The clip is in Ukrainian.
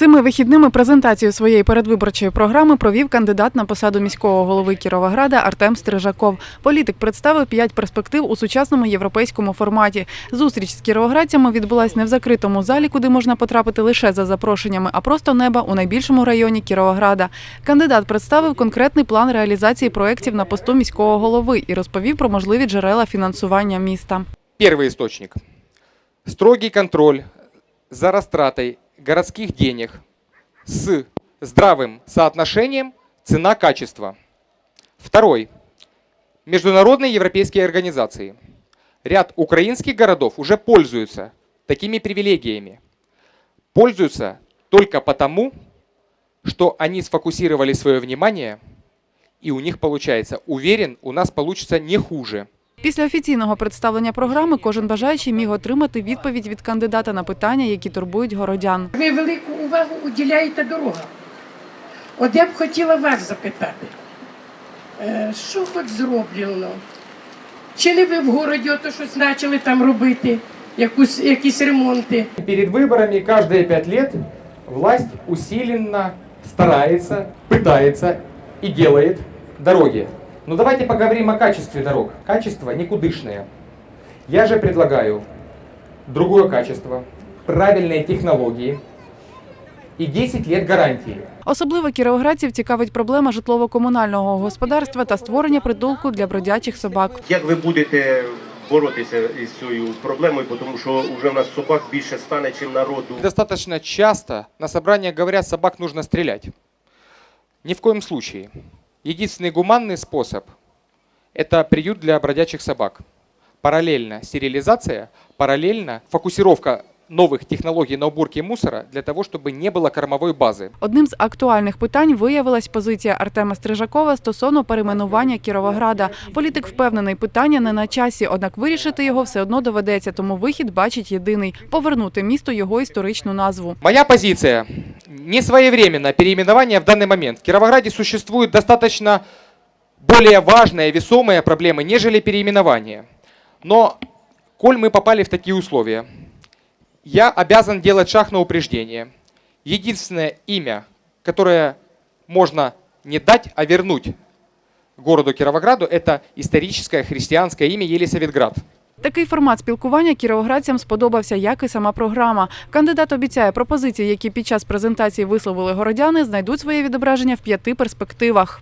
Цими вихідними презентацію своєї передвиборчої програми провів кандидат на посаду міського голови Кіровограда Артем Стрижаков. Політик представив п'ять перспектив у сучасному європейському форматі. Зустріч з кіровоградцями відбулась не в закритому залі, куди можна потрапити лише за запрошеннями, а просто неба у найбільшому районі Кіровограда. Кандидат представив конкретний план реалізації проєктів на посту міського голови і розповів про можливі джерела фінансування міста. Первый источник. Строгий контроль за растратой городских денег с здравым соотношением цена-качество. Второй. Международные европейские организации. Ряд украинских городов уже пользуются такими привилегиями. Пользуются только потому, что они сфокусировали свое внимание, и у них получается. Uверен, у нас получится не хуже. Після офіційного представлення програми кожен бажаючий міг отримати відповідь від кандидата на питання, які турбують городян. Ви велику увагу уділяєте дорогам. От я б хотіла вас запитати, е, що хоч зроблено? Чи не ви в городі ото щось почали там робити, якусь, якісь ремонти? Перед выборами каждые пять лет власть усиленно старается, пытается и делает дороги. Но давайте поговорим о качестве дорог. Качество никудышное. Я же предлагаю другое качество, правильные технологии и 10 лет гарантии. Особливо кіровоградців цікавить проблема житлово-комунального господарства та створення притулку для бродячих собак. Як ви будете боротися із цією проблемою, тому що вже в нас собак більше стане, чим народу. Достаточно часто на собраниях говорят, собак нужно стрелять. Ни в коем случае. Единственный гуманный способ – это приют для бродячих собак. Параллельно стерилизация, параллельно фокусировка новых технологий на уборке мусора для того, чтобы не было кормовой базы. Одним з актуальних питань виявилась позиція Артема Стрижакова стосовно перейменування Кіровограда. Політик впевнений, питання не на часі, однак вирішити його все одно доведеться, тому вихід бачить єдиний – повернути місту його історичну назву. Моя позиция – не своевременно переименование в данный момент. В Кировограде существуют достаточно более важные, весомые проблемы, нежели переименование. Но, коль мы попали в такие условия, я обязан делать шаг на упреждение. Единственное имя, которое можно не дать, а вернуть городу Кировограду, это историческое христианское имя Елисаветград. Такий формат спілкування кіровоградцям сподобався, як і сама програма. Кандидат обіцяє пропозиції, які під час презентації висловили городяни, знайдуть своє відображення в п'яти перспективах.